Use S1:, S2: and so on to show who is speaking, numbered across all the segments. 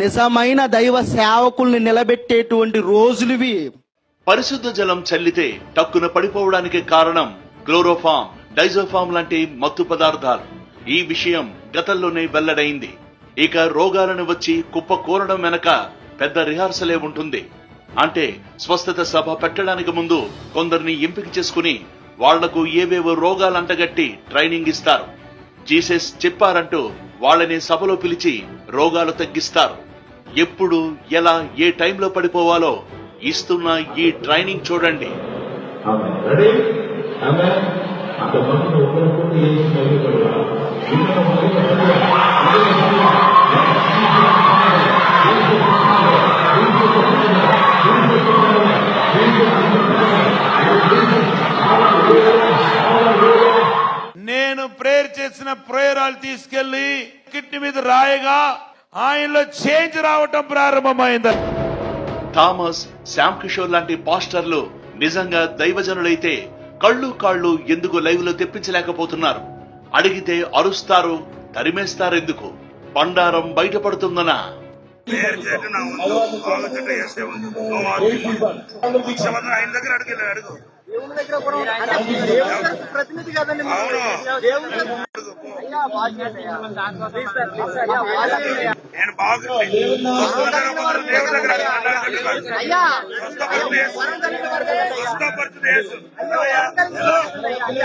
S1: నిజమైన దైవ సేవకుల్ని నిలబెట్టేటువంటి రోజులువి
S2: పరిశుద్ధ జలం చల్లితే టక్కున పడిపోవడానికి కారణం క్లోరోఫామ్ డైజోఫామ్ లాంటి మత్తు పదార్థాలు. ఈ విషయం గతంలోనే వెల్లడైంది. ఇక రోగాలను వచ్చి కుప్ప కూరడం వెనక పెద్ద రిహార్సలే ఉంటుంది. అంటే స్వస్థత సభ పెట్టడానికి ముందు కొందరిని ఎంపిక చేసుకుని వాళ్ళకు ఏవేవో రోగాలు అంటగట్టి ట్రైనింగ్ ఇస్తారు. జీసస్ చెప్పారంటూ వాళ్ళని సభలో పిలిచి రోగాలు తగ్గిస్తారు. ఎప్పుడు ఎలా ఏ టైంలో పడిపోవాలో ఇస్తున్న ఈ ట్రైనింగ్ చూడండి.
S3: ఆమె
S4: ప్రేయర్ చేసిన ప్రేయరాలు తీసుకెళ్ళి కిడ్నీ మీద రాయగా ఆయనలో చేంజ్ రావటం ప్రారంభమైంది.
S2: థామస్ శ్యామ్ కిషోర్ లాంటి పాస్టర్లు నిజంగా దైవజనులైతే కళ్ళు కాళ్ళు ఎందుకు లైవ్లో తెప్పించలేకపోతున్నారు? అడిగితే అరుస్తారు తరిమేస్తారు ఎందుకు? బండారం బయటపడుతుందనా?
S5: ఆయన దగ్గర అడిగి అడుగు.
S1: ప్రతినిధి కదండి
S5: నేను దేవుడి దగ్గర?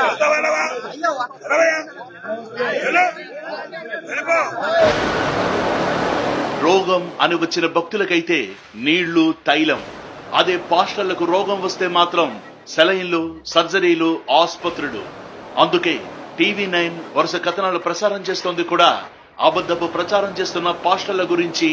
S5: వస్తావా? ఎలవయ్యా? ఎలో? వెళ్ళిపో.
S2: రోగం అని వచ్చిన భక్తులకైతే నీళ్ళు తైలం. అదే పాస్టర్లకు రోగం వస్తే మాత్రం సెలైన్లు సర్జరీలు ఆసుపత్రులు. అందుకే టీవీ నైన్ వరుస కథనాలు ప్రసారం చేస్తోంది కూడా. అబద్ధపు ప్రచారం చేస్తున్న పాస్టర్ల గురించి